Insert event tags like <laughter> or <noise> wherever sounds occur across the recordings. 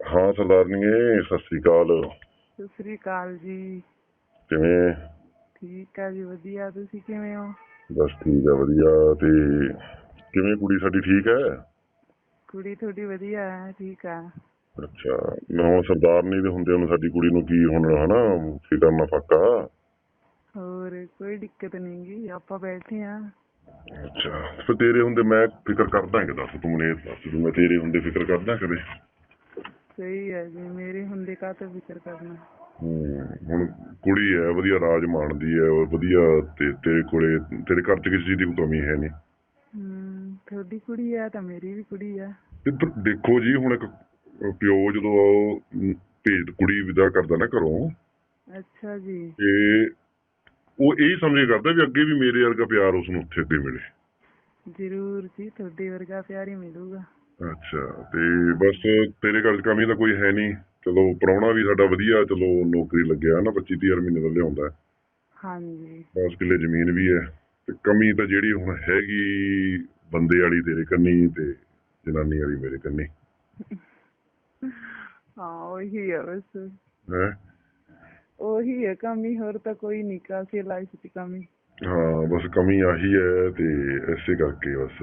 ਹਾਂ ਸਰਦਾਰਨੀਏ ਸਤਿ ਸ੍ਰੀ ਅਕਾਲ। ਸਤਿ ਸ੍ਰੀ ਅਕਾਲ ਜੀ। ਕਿਵੇਂ? ਠੀਕ ਆ ਜੀ ਵਧੀਆ। ਤੁਸੀਂ ਕਿਵੇਂ ਹੋ? ਬਸ ਠੀਕ ਆ ਵਧੀਆ। ਤੇ ਕਿਵੇਂ ਕੁੜੀ ਸਾਡੀ ਠੀਕ ਹੈ? ਕੁੜੀ ਤੁਹਾਡੀ ਵਧੀਆ ਹੈ ਠੀਕ ਆ। ਅੱਛਾ ਮੈਂ ਹੁਣ ਸਰਦਾਰਨੀ ਦੇ ਹੁੰਦੇ ਨੂੰ ਸਾਡੀ ਕੁੜੀ ਨੂੰ ਕੀ ਹੁਣ ਹਨਾ ਫਿਕਰ ਨਾ ਫਾਕਾ ਹੋਰ ਕੋਈ ਦਿੱਕਤ ਨਹੀਂ ਗੀ ਆਪਾਂ ਬੈਠੇ ਆ। ਅੱਛਾ ਫਿਰ ਤੇਰੇ ਹੁੰਦੇ ਮੈਂ ਫਿਕਰ ਕਰਦਾ ਕਿ ਦੱਸ ਤੂੰ ਮੈਨੂੰ ਇਹ ਦੱਸ ਤੂੰ ਮੈਂ ਤੇਰੇ ਹੁੰਦੇ ਫਿਕਰ ਕਰਦਾ ਕਦੇ। ਸਹੀ ਹੈ ਜੀ ਮੇਰੇ ਹੁੰਦੇ ਕਾ ਤਾਂ ਫਿਕਰ ਕਰਨਾ? ਹੂੰ, ਹੁਣ ਕੁੜੀ ਹੈ ਵਧੀਆ ਰਾਜ ਮਾਣਦੀ ਹੈ ਔਰ ਵਧੀਆ ਤੇ ਤੇਰੇ ਕੋਲੇ ਤੇਰੇ ਘਰ 'ਚ ਕਿਸੇ ਚੀਜ਼ ਦੀ ਕੋਈ ਕਮੀ ਹੈ ਨਹੀਂ। ਹਮ ਤੁਹਾਡੀ ਕੁੜੀ ਆ ਤਾਂ ਮੇਰੀ ਵੀ ਕੁੜੀ ਆ ਤੇ ਦੇਖੋ ਜੀ ਹੁਣ ਇੱਕ ਪਿਓ ਜਦੋਂ ਅਮ, ਭੇਜ ਕੁੜੀ ਵਿਦਾ ਕਰਦਾ ਨਾ ਘਰੋਂ ਅੱਛਾ ਜੀ। ਤੇ ਉਹ ਇਹ ਸਮਝ ਕਰਦਾ ਵੀ ਅੱਗੇ ਵੀ ਮੇਰੇ ਵਰਗਾ ਪਿਆਰ ਉਸ ਨੂੰ ਉੱਥੇ ਅੱਗੇ ਮਿਲੇ। ਜ਼ਰੂਰ ਜੀ ਤੁਹਾਡੇ ਵਰਗਾ ਪਿਆਰ ਹੀ ਮਿਲੂਗਾ। ਅੱਛਾ ਤੇ ਬਸ ਤੇਰੇ ਘਰ 'ਚ ਕਮੀ ਤਾਂ ਕੋਈ ਹੈ ਨਹੀਂ। ਚਲੋ ਪ੍ਰਾਹੁਣਾ ਵੀ ਸਾਡਾ ਵਧੀਆ ਚਲੋ ਨੌਕਰੀ ਲੱਗਿਆ ਨਾ 25 30 ਮਹੀਨੇ ਦਾ ਲਿਆਉਂਦਾ। ਹੈ। ਹਾਂਜੀ। 10 ਕਿੱਲੇ ਜ਼ਮੀਨ ਵੀ ਹੈ ਤੇ ਕਮੀ ਤਾਂ ਜਿਹੜੀ ਹੁਣ ਹੈਗੀ ਬੰਦੇ ਵਾਲੀ ਤੇਰੇ ਕੰਨੀ ਤੇ ਜਨਾਨੀ ਵਾਲੀ ਮੇਰੇ ਕੰਨੀ। ਹਾਂ ਉਹੀ ਹੈ ਬਸ। ਹੈ? ਉਹੀ ਹੈ ਕਮੀ ਹੋਰ ਤਾਂ ਕੋਈ ਨਹੀਂ ਕਾਸੀ ਲਾਈਫ ਦੀ ਕਮੀ। ਹਾਂ ਬਸ ਕਮੀ ਆਹੀ ਹੈ ਤੇ ਐਸੇ ਕਰਕੇ ਬਸ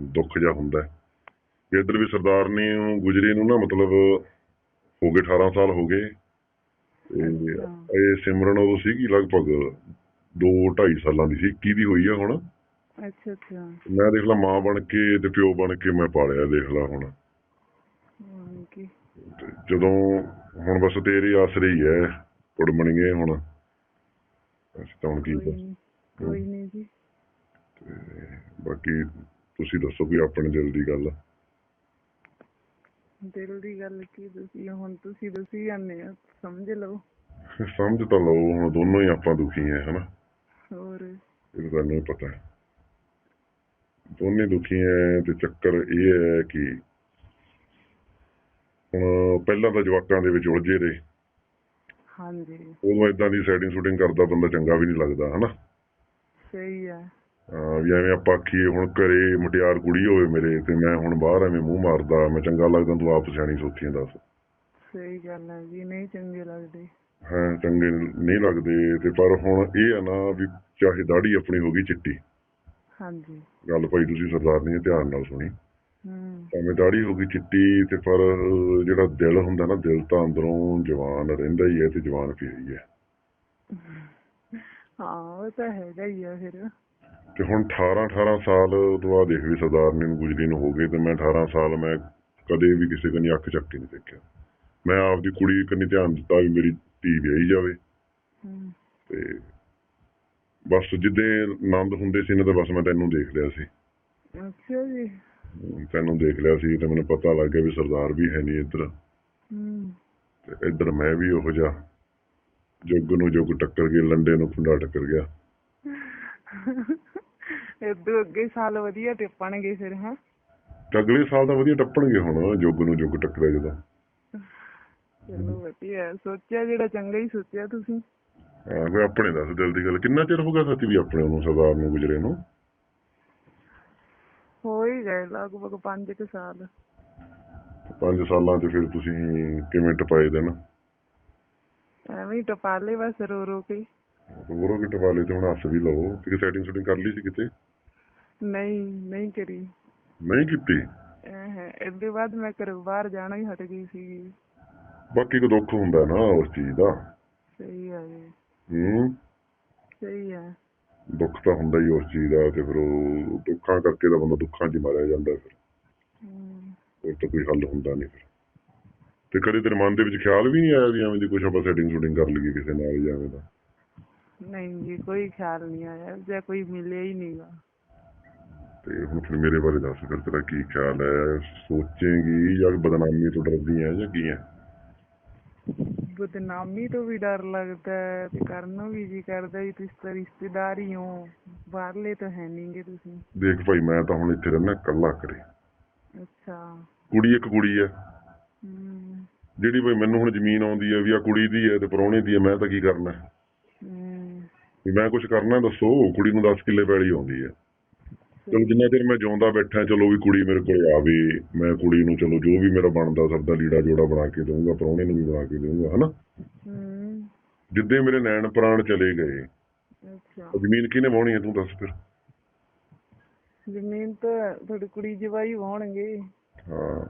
ਦੁੱਖ ਜਿਹਾ ਹੁੰਦਾ। ਹੈ। ਇੱਧਰ ਵੀ ਸਰਦਾਰ ਨੇ ਗੁਜਰੇ ਨੂੰ ਨਾ ਮਤਲਬ ਹੋ ਗਏ 18 ਸਾਲ ਹੋ ਗਏ। ਤੇ। ਇਹ ਸਿਮਰਨ ਉਦੋਂ ਸੀਗੀ ਲਗਭਗ 2 2.5 ਸਾਲਾਂ ਦੀ ਸੀ 21 ਦੀ ਹੋਈ ਆ ਹੁਣ। ਅੱਛਾ ਅੱਛਾ। ਮੈਂ ਦੇਖ ਲਾ ਮਾਂ ਬਣ ਕੇ ਤੇ ਪਿਓ ਬਣ ਕੇ ਮੈਂ ਪਾਲਿਆ ਦੇਖ ਲਾ ਹੁਣ। ਜਦੋਂ ਹੁਣ ਬਸ ਤੇਰੇ ਆਸਰੇ ਹੀ ਹੈ ਕੁੜਮਣੀਏ ਹੁਣ। ਅਸੀਂ ਤਾਂ ਹੁਣ ਕੀ ਕੋਈ ਨਹੀਂ ਜੀ। ਬਾਕੀ ਤੁਸੀਂ ਦੱਸੋ ਕੋਈ ਆਪਣੇ ਦਿਲ ਦੀ ਗੱਲ। ਦਿਲ ਦੀ ਗੱਲ ਕੀ ਤੁਸੀਂ ਹੁਣ ਤੁਸੀਂ ਦੱਸੀ ਜਾਂਦੇ ਆ ਸਮਝ ਲਓ। ਸਮਝ ਤਾਂ ਲਓ ਹੁਣ ਦੋਨੋਂ ਹੀ ਆਪਾਂ ਦੁਖੀ ਹੈ ਹਨਾ? ਹੋਰ? ਇਹ ਤਾਂ ਤੁਹਾਨੂੰ ਹੀ ਪਤਾ ਹੈ। ਦੋਨੇ ਦੁਖੀ ਹੈ ਤੇ ਚੱਕਰ ਇਹ ਹੈ ਕਿ ਹੁਣ ਪਹਿਲਾਂ ਤਾਂ ਜਵਾਕਾਂ ਦੇ ਵਿੱਚ ਉਲਝੇ ਰਹੇ। ਹਾਂਜੀ। ਉਦੋਂ ਇਦਾਂ ਦੀ ਸੈਟਿੰਗ ਸ਼ੂਟਿੰਗ ਕਰਦਾ ਬੰਦਾ ਚੰਗਾ ਵੀ ਨਹੀਂ ਲੱਗਦਾ ਹਨਾ? ਸਹੀ ਆ ਹਾਂ, ਵੀ ਐਵੇਂ ਆਪਾਂ ਆਖੀਏ ਹੁਣ ਘਰੇ ਮੁਟਿਆਰ ਕੁੜੀ ਹੋਵੇ ਮੇਰੇ ਤੇ ਮੈਂ ਹੁਣ ਬਾਹਰ ਐਵੇਂ ਮੂੰਹ ਮਾਰਦਾ ਮੈਂ ਚੰਗਾ ਲੱਗਦਾ ਤੂੰ ਆਪ ਸਿਆਣੀ ਸੋਚੀਆਂ ਦੱਸ। ਸਹੀ ਗੱਲ ਹੈ ਜੀ ਨਹੀਂ ਚੰਗੇ ਲੱਗਦੇ। ਹਾਂ ਚੰਗੇ ਨਹੀਂ ਲੱਗਦੇ ਤੇ ਪਰ ਹੁਣ ਇਹ ਆ ਨਾ ਵੀ ਚਾਹੇ ਦਾੜੀ ਆਪਣੀ ਹੋ ਗਈ ਚਿੱਟੀ। ਹਾਂਜੀ। ਗੱਲ ਭਾਈ ਤੁਸੀਂ ਸਰਦਾਰ ਨਹੀਂ ਧਿਆਨ ਨਾਲ ਸੁਣੀ। ਹੂੰ। ਭਾਵੇਂ ਦਾੜੀ ਹੋ ਗਈ ਚਿੱਟੀ ਤੇ ਪਰ ਜਿਹੜਾ ਦਿਲ ਹੁੰਦਾ ਨਾ ਦਿਲ ਤਾਂ ਅੰਦਰੋਂ ਜਵਾਨ ਰਹਿੰਦਾ ਹੀ ਹੈ ਤੇ ਜਵਾਨ ਫਿਰ ਹੀ ਹੈ। ਹਾਂ ਉਹ ਤਾਂ ਹੈਗਾ ਹੀ ਆ ਫਿਰ। ਤੇ ਹੁਣ 18 18 ਸਾਲ ਤੋਂ ਬਾਅਦ ਦੇਖ ਵੀ ਸਰਦਾਰ ਨੇ ਗੁਜਰੀ ਨੂੰ ਹੋ ਗਏ ਤੇ ਮੈਂ 18 ਸਾਲ ਮੈਂ ਕਦੇ ਵੀ ਕਿਸੇ ਕੰਨੀ ਅੱਖ ਚੱਕ ਕੇ ਨਹੀਂ ਦੇਖਿਆ। ਮੈਂ ਆਪਦੀ ਕੁੜੀ ਕੰਨੀ ਧਿਆਨ ਦਿੱਤਾ ਵੀ ਮੇਰੀ ਧੀ ਵਿਆਹੀ ਜਾਵੇ। ਤੇ ਬਸ ਜਿੱਦੇ ਆਨੰਦ ਹੁੰਦੇ ਸੀ ਨਾ ਤਾਂ ਬਸ ਮੈਂ ਤੈਨੂੰ ਦੇਖ ਲਿਆ ਸੀ। ਅੱਛਾ ਜੀ। ਤੈਨੂੰ ਦੇਖ ਲਿਆ ਸੀ ਤੇ ਮੈਨੂੰ ਪਤਾ ਲੱਗ ਗਿਆ ਵੀ ਸਰਦਾਰ ਵੀ ਹੈ ਨਹੀਂ ਇੱਧਰ। ਹੂੰ। ਤੇ ਇੱਧਰ ਮੈਂ ਵੀ ਉਹੋ ਜਿਹਾ ਜੁੱਗ ਨੂੰ ਜੁੱਗ ਟੱਕਰ ਗਿਆ ਲੰਡੇ ਨੂੰ ਖੁੰਡਾ ਟੱਕਰ ਗਿਆ। <laughs> ਇਦੋਂ ਅੱਗੇ ਸਾਲ ਵਧੀਆ ਟਿੱਪਣਗੇ ਫਿਰ ਹਾਂ? ਤੇ ਅਗਲੇ ਸਾਲ ਤਾਂ ਵਧੀਆ ਟੱਪਣਗੇ ਹੁਣ ਜੁੱਗ ਨੂੰ ਜੁੱਗ ਟੱਕਰਿਆ ਜਦੋਂ। ਚਲੋ ਵਧੀਆ ਸੋਚਿਆ ਜਿਹੜਾ ਚੰਗਾ ਹੀ ਸੋਚਿਆ ਤੁਸੀਂ। ਹਾਂ ਕੋਈ ਆਪਣੇ ਦੱਸ ਦਿਲ ਦੀ ਗੱਲ ਕਿੰਨਾ ਚਿਰ ਹੋ ਗਿਆ ਸੱਚੀ ਵੀ ਆਪਣੇ ਨੂੰ ਸਰਦਾਰ ਨੂੰ ਗੁਜਰੇ ਨੂੰ? ਹੋ ਹੀ ਗਏ ਲਗਭਗ 5 ਕੁ ਸਾਲ। ਪੰਜ ਸਾਲਾਂ 'ਚ ਫਿਰ ਤੁਸੀਂ ਕਿਵੇਂ ਟਪਾਏ ਦਿਨ? ਐਵੇਂ ਟਪਾ ਲਏ ਬਸ ਰੋ ਰੋ ਕੇ। ਹੋਰ ਕਿ ਟਪਾਲੇ ਤੇ ਹੁਣ ਹੱਸ ਵੀ ਲਓ। ਕਿ ਸੈਟਿੰਗ ਸ਼ੂਟਿੰਗ ਕਰ ਲਈ ਸੀ ਕਿਤੇ? ਨਹੀਂ ਨਹੀਂ ਕਰੀ। ਨਹੀਂ ਕੀਤੀ? ਇਹ ਇਹਦੇ ਬਾਅਦ ਮੈਂ ਘਰੋਂ ਬਾਹਰ ਜਾਣਾ ਹੀ ਹਟ ਗਈ ਸੀ ਬਾਕੀ ਕੋ ਦੁੱਖ ਹੁੰਦਾ ਨਾ ਉਸ ਚੀਜ਼ ਦਾ। ਸਹੀ ਹੈ ਜੀ। ਹੂੰ? ਸਹੀ ਹੈ ਦੁੱਖ ਤਾਂ ਹੁੰਦਾ ਹੀ ਉਸ ਚੀਜ਼ ਦਾ ਤੇ ਫਿਰ ਉਹ ਦੁੱਖਾਂ ਕਰਕੇ ਤਾਂ ਬੰਦਾ ਦੁੱਖਾਂ 'ਚ ਹੀ ਮਾਰਿਆ ਜਾਂਦਾ ਫਿਰ। ਹੋਰ ਤਾਂ ਕੋਈ ਹੱਲ ਹੁੰਦਾ ਨਹੀਂ ਫਿਰ। ਤੇ ਕਦੇ ਤੇਰੇ ਮਨ ਦੇ ਵਿੱਚ ਖਿਆਲ ਵੀ ਨਹੀਂ ਆਇਆ ਵੀ ਐਵੇਂ ਦੀ ਕੁਛ ਆਪਾਂ ਸੈਟਿੰਗ ਸ਼ੂਟਿੰਗ ਕਰ ਲਈਏ ਕਿਸੇ ਨਾਲ ਜਾਂ ਐਵੇਂ ਦਾ? ਨਹੀਂ ਜੀ ਕੋਈ ਖਿਆਲ ਨਹੀਂ ਆਇਆ ਜਾਂ ਕੋਈ ਮਿਲਿਆ ਹੀ ਨਹੀਂਗਾ ਤੇ ਹੁਣ ਫਿਰ ਮੇਰੇ ਬਾਰੇ ਦੱਸ ਫਿਰ ਤੇਰਾ ਕੀ ਖਿਆਲ ਹੈ? ਸੋਚੇਂਗੀ ਜਾਂ ਬਦਨਾਮੀ ਤੋਂ ਡਰਦੀ ਹੈ ਜਾਂ ਕੀ ਹੈ? ਬਦਨਾਮੀ ਤੋਂ ਵੀ ਡਰ ਲੱਗਦਾ ਹੈ ਤੇ ਕਰਨ ਨੂੰ ਵੀ ਜੀ ਕਰਦਾ ਵੀ ਤੁਸੀਂ ਤਾਂ ਰਿਸ਼ਤੇਦਾਰ ਹੀ ਹੋ ਬਾਹਰਲੇ ਤਾਂ ਹੈ ਨਹੀਂਗੇ ਤੁਸੀਂ। ਦੇਖ ਭਾਈ ਮੈਂ ਤਾਂ ਹੁਣ ਇੱਥੇ ਰਹਿਣਾ ਇਕੱਲਾ ਕਰੇ ਅੱਛਾ। ਕੁੜੀ ਇੱਕ ਕੁੜੀ ਹੈ। ਹਮ, ਜਿਹੜੀ ਭਾਈ ਮੈਨੂੰ ਹੁਣ ਜ਼ਮੀਨ ਆਉਂਦੀ ਹੈ ਵੀ ਆ ਕੁੜੀ ਦੀ ਹੈ ਤੇ ਪਰੌਣੇ ਦੀ ਹੈ ਮੈਂ ਤਾਂ ਕੀ ਕਰਨਾ? ਹੈ? ਵੀ ਮੈਂ ਕੁਝ ਕਰਨਾ ਦੱਸੋ ਕੁੜੀ ਨੂੰ 10 ਕਿੱਲੇ ਪੈਲੀ ਆਉਂਦੀ ਹੈ। ਚਲੋ ਜਿੰਨਾ ਚਿਰ ਮੈਂ ਜਿਉਂਦਾ ਬੈਠਾ ਚਲੋ ਵੀ ਕੁੜੀ ਮੇਰੇ ਕੋਲ ਆਵੇ ਮੈਂ ਕੁੜੀ ਨੂੰ ਚਲੋ ਜੋ ਵੀ ਮੇਰਾ ਬਣਦਾ ਸਰਦਾ ਲੀੜਾ ਜੋੜਾ ਬਣਾ ਕੇ ਦਊਂਗਾ ਪ੍ਰਾਹੁਣੇ ਨੂੰ ਵੀ ਬਣਾ ਕੇ ਦਊਂਗਾ ਹਨਾ? ਹੂੰ। ਜਿੱਦੇ ਮੇਰੇ ਨੈਣ ਪ੍ਰਾਣ ਚਲੇ ਗਏ ਅੱਛਾ। ਜ਼ਮੀਨ ਕਿਹਨੇ ਵਾਹਣੀ ਹੈ ਤੂੰ ਦੱਸ ਫਿਰ। ਜ਼ਮੀਨ ਤਾਂ ਤੁਹਾਡੀ ਕੁੜੀ ਜਵਾਈ ਹੋਣਗੇ ਹਾਂ।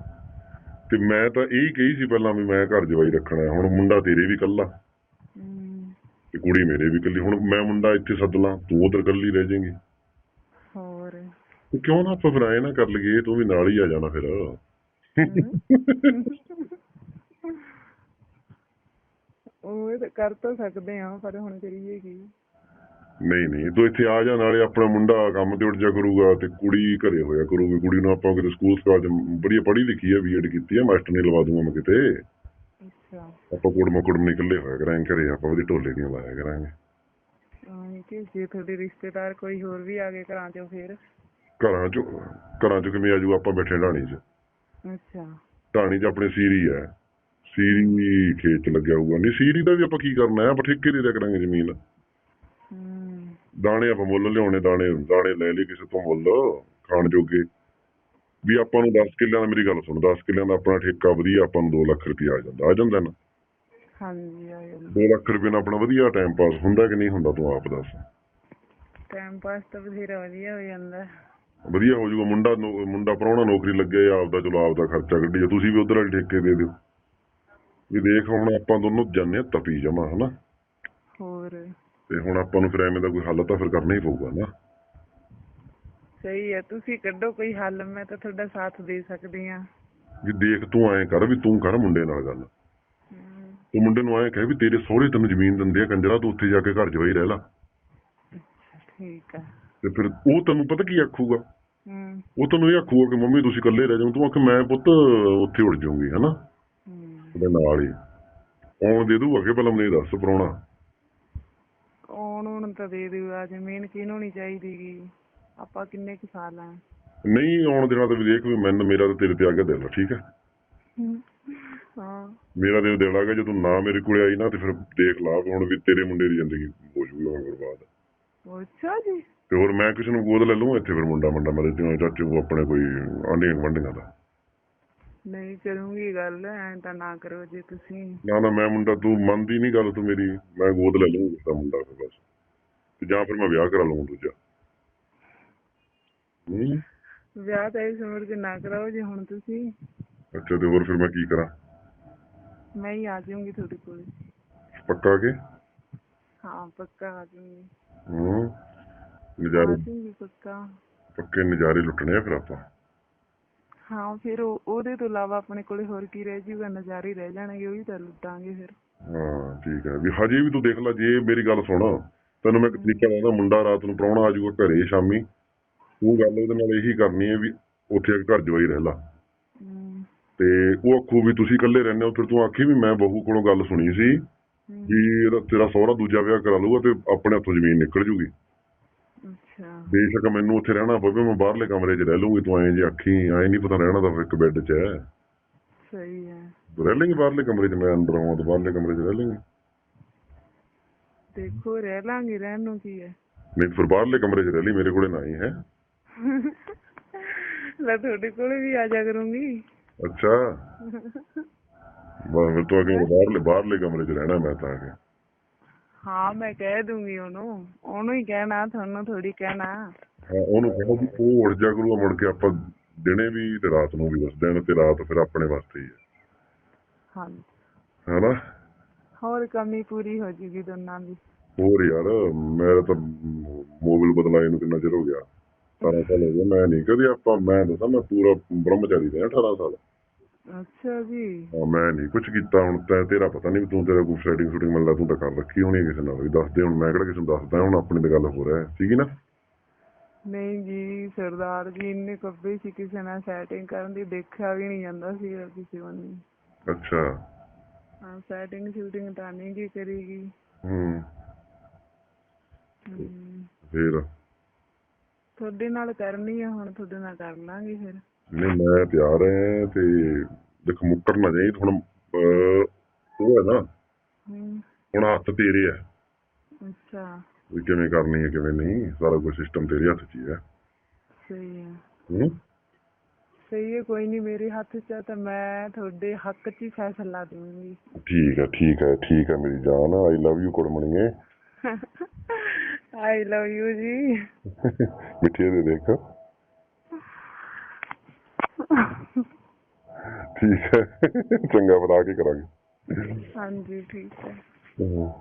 ਤੇ ਮੈਂ ਤਾਂ ਇਹ ਕਹੀ ਸੀ ਪਹਿਲਾਂ ਵੀ ਮੈਂ ਘਰ ਜਵਾਈ ਰੱਖਣਾ। ਹੁਣ ਮੁੰਡਾ ਤੇਰੇ ਵੀ ਕੱਲਾ ਕੁੜੀ ਮੇਰੇ ਵੀ ਕੱਲੀ ਹੁਣ ਮੈਂ ਮੁੰਡਾ ਇੱਥੇ ਸੱਦ ਲਾਂ ਤੂੰ ਉਧਰ ਕੱਲੀ ਰਹਿ ਜਾਏਂਗੀ। ਹੋਰ? ਤੇ ਕਿਉਂ ਨਾ ਆਪਾਂ ਫਿਰ ਨਾ ਕਰ ਲਈਏ ਤੂੰ ਵੀ ਨਾਲ ਹੀ ਆ ਜਾਣਾ ਫਿਰ। ਉਹ ਤਾਂ ਕਰ ਤਾਂ ਸਕਦੇ ਆ ਪਰ ਹੁਣ ਕਰੀਏ ਕੀ? ਨਹੀਂ ਨਹੀਂ ਤੂੰ ਇੱਥੇ ਆ ਜਾ ਨਾਲੇ ਆਪਣਾ ਮੁੰਡਾ ਕੰਮ ਤੇ ਉੱਠ ਜਾ ਕਰੂਗਾ ਤੇ ਕੁੜੀ ਘਰੇ ਹੋਇਆ ਕਰੂਗੀ। ਕੁੜੀ ਨੂੰ ਆਪਾਂ ਕਿਤੇ ਸਕੂਲ ਸਕਾਲ ਚ ਬੜੀ ਪੜ੍ਹੀ ਲਿਖੀ ਹੈ ਬੀਐਡ ਕੀਤੀ ਹੈ ਮਾਸਟਰ ਨੇ ਲਵਾ ਦੂੰਗਾ ਮੈਂ ਕਿਤੇ। ਅੱਛਾ। ਆਪਾਂ ਕੋੜ ਮਕੜ ਨਿਕਲੇ ਹੋਇਆ ਕਰਾਂਗੇ ਘਰੇ ਆਪਾਂ ਉਹਦੀ ਢੋਲੇ ਦੀਆਂ ਲਾਇਆ ਕਰਾਂਗੇ। ਹਾਂ ਕਿ ਜੇ ਤੁਹਾਡੇ ਰਿਸ਼ਤੇਦਾਰ ਕੋਈ ਹੋਰ ਵੀ ਆ ਗਏ ਘਰਾਂ ਚੋਂ ਫੇਰ? ਘਰਾਂ ਚ ਘਰਾਂ ਚ ਕਿਵੇਂ ਆਜੂ ਆਪਾਂ ਬੈਠੇ ਢਾਣੀ ਚ। ਅੱਛਾ। ਢਾਣੀ ਚ ਆਪਣੇ ਸੀਰੀ ਹੈ ਸੀਰੀ ਖੇਤ ਚ ਲੱਗਿਆ ਹੋਊਗਾ। ਨਹੀਂ ਸੀਰੀ ਦਾ ਵੀ ਆਪਾਂ ਕੀ ਕਰਨਾ ਹੈ? ਆਪਾਂ ਠੇਕੇ ਦੇ ਦਿਆ ਕਰਾਂਗੇ ਜ਼ਮੀਨ। ਹੂੰ। ਦਾਣੇ ਆਪਾਂ ਮੁੱਲ ਲਿਆਉਣੇ ਦਾਣੇ ਦਾਣੇ ਲੈ ਲਈ ਕਿਸੇ ਤੋਂ ਮੁੱਲ ਖਾਣ ਜੋਗੇ। ਵੀ ਆਪਾਂ ਨੂੰ 10 ਕਿੱਲਿਆਂ ਦਾ ਮੇਰੀ ਗੱਲ ਸੁਣ 10 ਕਿੱਲਿਆਂ ਦਾ ਆਪਣਾ ਠੇਕਾ ਵਧੀਆ ਆਪਾਂ ਨੂੰ 2 ਲੱਖ ਰੁਪਇਆ ਆ ਜਾਂਦਾ ਆ ਜਾਂਦਾ ਨਾ। ਹਾਂਜੀ ਆ ਜਾਂਦਾ। 2 ਲੱਖ ਰੁਪਏ ਨਾਲ ਆਪਣਾ ਵਧੀਆ ਟਾਈਮ ਪਾਸ ਹੁੰਦਾ ਕਿ ਨਹੀਂ ਹੁੰਦਾ ਤੂੰ ਆਪ ਦੱਸ। ਟਾਈਮ ਪਾਸ ਤਾਂ ਬਥੇਰਾ ਵਧੀਆ ਹੋ ਜਾਂਦਾ। ਵਧੀਆ ਹੋ ਜਾਊਗਾ ਮੁੰਡਾ ਮੁੰਡਾ ਪ੍ਰਾਹੁਣਾ ਨੌਕਰੀ ਲੱਗਿਆ ਆਪਦਾ ਚਲੋ ਆਪਦਾ ਖਰਚਾ ਕੱਢੀਏ ਤੁਸੀਂ ਵੀ ਉਧਰ ਵਾਲੇ ਠੇਕੇ ਦੇ ਦਿਓ। ਵੀ ਦੇਖ ਹੁਣ ਆਪਾਂ ਦੋਨੋਂ ਜਾਂਦੇ ਹਾਂ ਤਪੀ ਜਮਾ ਹਨਾ। ਹੋਰ? ਤੇ ਹੁਣ ਆਪਾਂ ਨੂੰ ਫਿਰ ਐਵੇਂ ਦਾ ਕੋਈ ਹੱਲ ਤਾਂ ਫਿਰ ਕਰਨਾ ਹੀ ਪਊਗਾ ਨਾ। ਸਹੀ ਹੈ ਤੁਸੀਂ ਕੱਢੋ ਕੋਈ ਹੱਲ ਮੈਂ ਤਾਂ ਤੁਹਾਡਾ ਸਾਥ ਦੇ ਸਕਦੀ ਆ ਵੀ ਦੇਖ ਤੂੰ ਐਂ ਕਰ ਵੀ ਤੂੰ ਕਰ ਮੁੰਡੇ ਨਾਲ ਗੱਲ। ਤੂੰ ਮੁੰਡੇ ਨੂੰ ਐਂ ਕਹਿ ਵੀ ਤੇਰੇ ਸਹੁਰੇ ਤੈਨੂੰ ਜ਼ਮੀਨ ਦਿੰਦੇ ਆ ਕੰਜਰਾ ਤੂੰ ਉੱਥੇ ਜਾ ਕੇ ਘਰ ਜਵਾਈ ਰਹਿ ਲਾ। ਠੀਕ ਆ ਤੇ ਫਿਰ ਉਹ ਤੈਨੂੰ ਪਤਾ ਕੀ ਆਖੂਗਾ? ਹੂੰ। ਉਹ ਤੈਨੂੰ ਇਹ ਆਖੂਗਾ ਕਿ ਮੰਮੀ ਤੁਸੀਂ ਇਕੱਲੇ ਰਹਿ ਜਾਓ ਤੂੰ ਆਖ ਮੈਂ ਪੁੱਤ ਉੱਥੇ ਉੜ ਜਾਊਂਗੀ ਹਨਾ? ਹੂੰ। ਉਹਦੇ ਨਾਲ ਹੀ। ਆਉਣ ਦੇ ਦੂ ਅੱਗੇ ਭਲਾ ਮੈਨੂੰ ਦੱਸ ਪਰਾਉਣਾ ਆਉਣ ਹੁਣ ਤਾਂ ਦੇ ਦਿਓ ਜ਼ਮੀਨ ਕਿਹਨੂੰ ਨਹੀਂ ਚਾਹੀਦੀ ਗੀ ਆਪਾਂ ਕਿੰਨੇ ਕੁ ਸਾਲ ਆ? ਨਹੀਂ ਆਉਣ ਦੇਣਾ ਤਾਂ ਵੀ ਦੇਖ ਵੀ ਮੈਨੂੰ ਮੇਰਾ ਤਾਂ ਤੇਰੇ ਤੇ ਆ ਗਿਆ ਦਿਲ ਠੀਕ ਹੈ। ਹਾਂ। ਮੇਰਾ ਦਿਲ ਦਿਲ ਆ ਗਿਆ ਜੇ ਤੂੰ ਨਾ ਮੇਰੇ ਕੋਲੇ ਆਈ ਨਾ ਤੇ ਫਿਰ ਦੇਖ ਲਾ ਹੁਣ ਵੀ ਤੇਰੇ ਮੁੰਡੇ ਦੀ ਜ਼ਿੰਦਗੀ ਹੋ ਜੂਗੀ ਹੁਣ ਬਰਬਾਦ ਅੱਛਾ ਜੀ। ਤੇ ਹੋਰ ਮੈਂ ਕਿਸੇ ਨੂੰ ਗੋਦ ਲੈ ਲੂੰ ਇੱਥੇ ਫਿਰ ਮੁੰਡਾ ਮੁੰਡਾ ਮੇਰੇ ਤੇ ਚਾਚੇ ਕੋ ਆਪਣੇ ਕੋਈ ਆਂਢੀ ਗੁਆਂਢੀਆਂ ਦਾ। ਨਹੀਂ ਕਰੂੰਗੀ ਗੱਲ ਐਂ ਤਾਂ ਨਾ ਕਰੋ ਜੇ ਤੁਸੀਂ। ਨਾ ਨਾ ਮੈਂ ਮੁੰਡਾ ਤੂੰ ਮੰਨਦੀ ਨਹੀਂ ਗੱਲ ਤੂੰ ਮੇਰੀ ਮੈਂ ਗੋਦ ਲੈ ਲੂੰ ਉਸਦਾ ਮੁੰਡਾ ਫਿਰ ਬਸ। ਤੇ ਜਾਂ ਫਿਰ ਮੈਂ ਵਿਆਹ ਕਰਾ ਲਵਾਂ ਦੂਜਾ। ਹੂੰ ਵਿਆਹ ਤਾਂ ਇਸ ਉਮਰ 'ਚ ਨਾ ਕਰਾਓ ਜੇ ਹੁਣ ਤੁਸੀਂ। ਅੱਛਾ ਤੇ ਹੋਰ ਫਿਰ ਮੈਂ ਕੀ ਕਰਾਂ? ਮੈਂ ਹੀ ਆ ਜਾਊਂਗੀ ਤੁਹਾਡੇ ਕੋਲ। ਪੱਕਾ ਕੇ? ਹਾਂ ਪੱਕਾ ਆ ਜਾਊਂਗੀ। ਹੂੰ ਆ ਨਜ਼ਾਰੇ। ਜਾਊਂਗੀ ਪੱਕਾ। ਪੱਕੇ ਨਜ਼ਾਰੇ ਲੁੱਟਣੇ ਆ ਫਿਰ ਆਪਾਂ। ਹਾਂ ਫਿਰ ਉਹ- ਉਹਦੇ ਤੋਂ ਇਲਾਵਾ ਆਪਣੇ ਕੋਲੇ ਹੋਰ ਕੀ ਰਹਿ ਜੂਗਾ ਨਜ਼ਾਰੇ ਹੀ ਰਹਿ ਜਾਣਗੇ ਉਹ ਵੀ ਤਾਂ ਲੁੱਟਾਂਗੇ ਫਿਰ। ਹਾਂ ਠੀਕ ਹੈ। ਵੀ ਹਜੇ ਵੀ ਤੂੰ ਦੇਖ ਲੈ ਜੇ ਮੇਰੀ ਗੱਲ ਸੁਣ ਤੈਨੂੰ ਮੈਂ ਇੱਕ ਤਰੀਕਾ ਦੱਸਦਾ ਮੁੰਡਾ ਰਾਤ ਨੂੰ ਪ੍ਰਾਹੁਣਾ ਆ ਜਾਊਗਾ ਘਰੇ ਸ਼ਾਮੀ। ਤੂੰ ਗੱਲ ਉਹਦੇ ਨਾਲ ਇਹੀ ਕਰਨੀ ਹੈ ਵੀ ਉੱਥੇ ਘਰ ਜਵਾਈ ਰਹਿ ਲਾ। ਤੇ ਉਹ ਆਖੂ ਵੀ ਤੁਸੀਂ ਇਕੱਲੇ ਰਹਿੰਦੇ ਹੋ ਫਿਰ ਤੂੰ ਆਖੀ ਵੀ ਮੈਂ ਬਹੂ ਕੋਲੋਂ ਗੱਲ ਸੁਣੀ ਸੀ ਵੀ ਇਹਦਾ ਤੇਰਾ ਸਹੁਰਾ ਦੂਜਾ ਵਿਆਹ ਕਰਾ ਲਊਗਾ ਤੇ ਆਪਣੇ ਹੱਥੋਂ ਜ਼ਮੀਨ ਨਿਕਲ ਜੂਗੀ। ਅੱਛਾ। ਬੇਸ਼ੱਕ ਮੈਨੂੰ ਉੱਥੇ ਰਹਿਣਾ ਪਵੇ ਮੈਂ ਬਾਹਰਲੇ ਕਮਰੇ 'ਚ ਰਹਿ ਲੂੰਗੀ ਤੂੰ ਐਂ ਜੇ ਆਖੀ ਐਂ ਨਹੀਂ ਪਤਾ ਰਹਿਣਾ ਤਾਂ ਇੱਕ ਬੈੱਡ 'ਚ ਹੈ। ਸਹੀ ਹੈ। ਰਹਿ ਲੇਂਗੇ ਬਾਹਰਲੇ ਕਮਰੇ 'ਚ ਮੈਂ ਅੰਦਰ ਆਵਾਂ ਤਾਂ ਬਾਹਰਲੇ ਕਮਰੇ 'ਚ ਰਹਿ ਲੇਂਗੇ ਦੇਖੋ ਰਹਿ ਲਾਂਗੇ ਰਹਿਣ ਨੂੰ ਕੀ ਹੈ। ਨਹੀਂ ਫਿਰ ਬਾਹਰਲੇ ਕਮਰੇ 'ਚ ਰਹਿ ਲਈ ਮੇਰੇ ਕੋਲੇ ਨਾ ਹੀ ਹੈ। ਲੈ ਤੁਹਾਡੇ ਕੋਲੇ ਵੀ ਆ ਜਾ ਕਰੂੰਗੀ। ਅੱਛਾ। ਬਸ ਫਿਰ ਤੂੰ ਅਗੇ ਬਾਹਰਲੇ ਬਾਹਰਲੇ ਕਮਰੇ 'ਚ ਰਹਿਣਾ ਮੈਂ ਤਾਂ ਕੇ। ਹਾਂ ਮੈਂ ਕਹਿ ਦੂੰਗੀ ਉਹਨੂੰ। ਉਹਨੂੰ ਹੀ ਕਹਿਣਾ ਤੁਹਾਨੂੰ ਥੋੜੀ ਕਹਿਣਾ। ਹਾਂ ਉਹਨੂੰ ਕਹੋ ਵੀ ਉਹ ਉੱਠ ਜਾ ਕਰੂਗਾ ਮੁੜ ਕੇ ਆਪਾਂ ਦਿਨੇ ਵੀ ਤੇ ਰਾਤ ਨੂੰ ਵੀ ਬਸ ਦਿਨ ਤੇ ਰਾਤ ਫਿਰ ਆਪਣੇ ਵਾਸਤੇ ਹੀ ਹੈ। ਹਾਂ। ਹੈਨਾ? ਹੋਰ ਕਮੀ ਪੂਰੀ ਹੋ ਜੂਗੀ ਦੋਨਾਂ ਦੀ। ਹੋਰ ਯਾਰ ਮੇਰਾ ਤਾਂ ਮੋਬਾਈਲ ਬਦਲਾਏ ਨੂੰ ਕਿੰਨਾ ਚਿਰ ਹੋ ਗਿਆ। 18 ਸਾਲ ਹੋ ਗਏ ਮੈਂ ਨਹੀਂ ਕਦੇ ਆਪਾਂ ਮੈਂ ਦੱਸਾਂ ਮੈਂ ਪੂਰਾ ਬ੍ਰਹਮਚਾਰੀ ਰਿਹਾ 18 ਸਾਲ। ਅੱਛਾ ਜੀ। ਹਾਂ ਮੈਂ ਨਹੀਂ ਕੁਝ ਕੀਤਾ ਹੁਣ ਤਾਂ ਤੇਰਾ ਪਤਾ ਨਹੀਂ ਤੂੰ ਤੇਰਾ ਕੋਈ ਸੈਟਿੰਗ ਸ਼ੂਟਿੰਗ ਮਿਲਦਾ ਤੂੰ ਤਾਂ ਕਰ ਰੱਖੀ ਹੋਣੀ ਕਿਸੇ ਨਾਲ ਵੀ ਦੱਸ ਦੇ ਹੁਣ ਮੈਂ ਕਿਹੜਾ ਕਿਸੇ ਨੂੰ ਦੱਸਦਾ ਹੁਣ ਆਪਣੀ ਤਾਂ ਗੱਲ ਹੋ ਰਿਹਾ ਸੀਗੀ ਨਾ? ਨਹੀਂ ਜੀ ਸਰਦਾਰ ਜੀ ਇੰਨੇ ਕੱਬੇ ਸੀ ਕਿਸੇ ਨਾਲ ਸੈਟਿੰਗ ਕਰਨ ਦੀ ਦੇਖਿਆ ਵੀ ਨਹੀਂ ਜਾਂਦਾ ਸੀ ਕਿਸੇ ਬੰਨੇ ਅੱਛਾ। ਹਾਂ ਸੈਟਿੰਗ ਸ਼ੂਟਿੰਗ ਤਾਂ ਨਹੀਂ ਕੀ ਕਰੀਗੀ। ਹੂੰ। ਫੇਰ? ਤੁਹਾਡੇ ਨਾਲ ਕਰਨੀ ਆ ਹੁਣ ਤੁਹਾਡੇ ਨਾਲ ਕਰ ਲਾਂਗੇ ਫਿਰ। ਨਹੀਂ ਮੈਂ ਤਿਆਰ ਐ ਤੇ ਦੇਖ ਮੁੱਕਰ ਨਾ ਜਾਈ ਹੁਣ ਅਹ, ਉਹ ਹੈ ਨਾ। ਹਮ, ਹੁਣ ਹੱਥ ਤੇਰੇ ਆ। ਅੱਛਾ। ਵੀ ਕਿਵੇਂ ਕਰਨੀ ਹੈ ਕਿਵੇਂ ਨਹੀਂ ਸਾਰਾ ਕੁਝ ਸਿਸਟਮ ਤੇਰੇ ਹੱਥ 'ਚ ਹੀ ਹੈ ਸਹੀ ਹੈ ਹੂੰ। ਸਹੀ ਹੈ ਕੋਈ ਨਹੀਂ ਮੇਰੇ ਹੱਥ 'ਚ ਹੈ ਤਾਂ ਮੈਂ ਤੁਹਾਡੇ ਹੱਕ 'ਚ ਹੀ ਫੈਸਲਾ ਦੂੰਗੀ ਠੀਕ ਹੈ ਠੀਕ ਹੈ ਠੀਕ ਹੈ ਮੇਰੀ ਜਾਨ। I love you ਕੁੜਮਣੀਏ। <laughs> I love you ਜੀ ਮਿੱਠੇ ਦੇ ਦੇਖ ਠੀਕ ਹੈ ਚੰਗਾ ਬਣਾ ਕੇ ਕਰਾਂਗੇ ਹਾਂਜੀ ਠੀਕ ਹੈ ਹੂੰ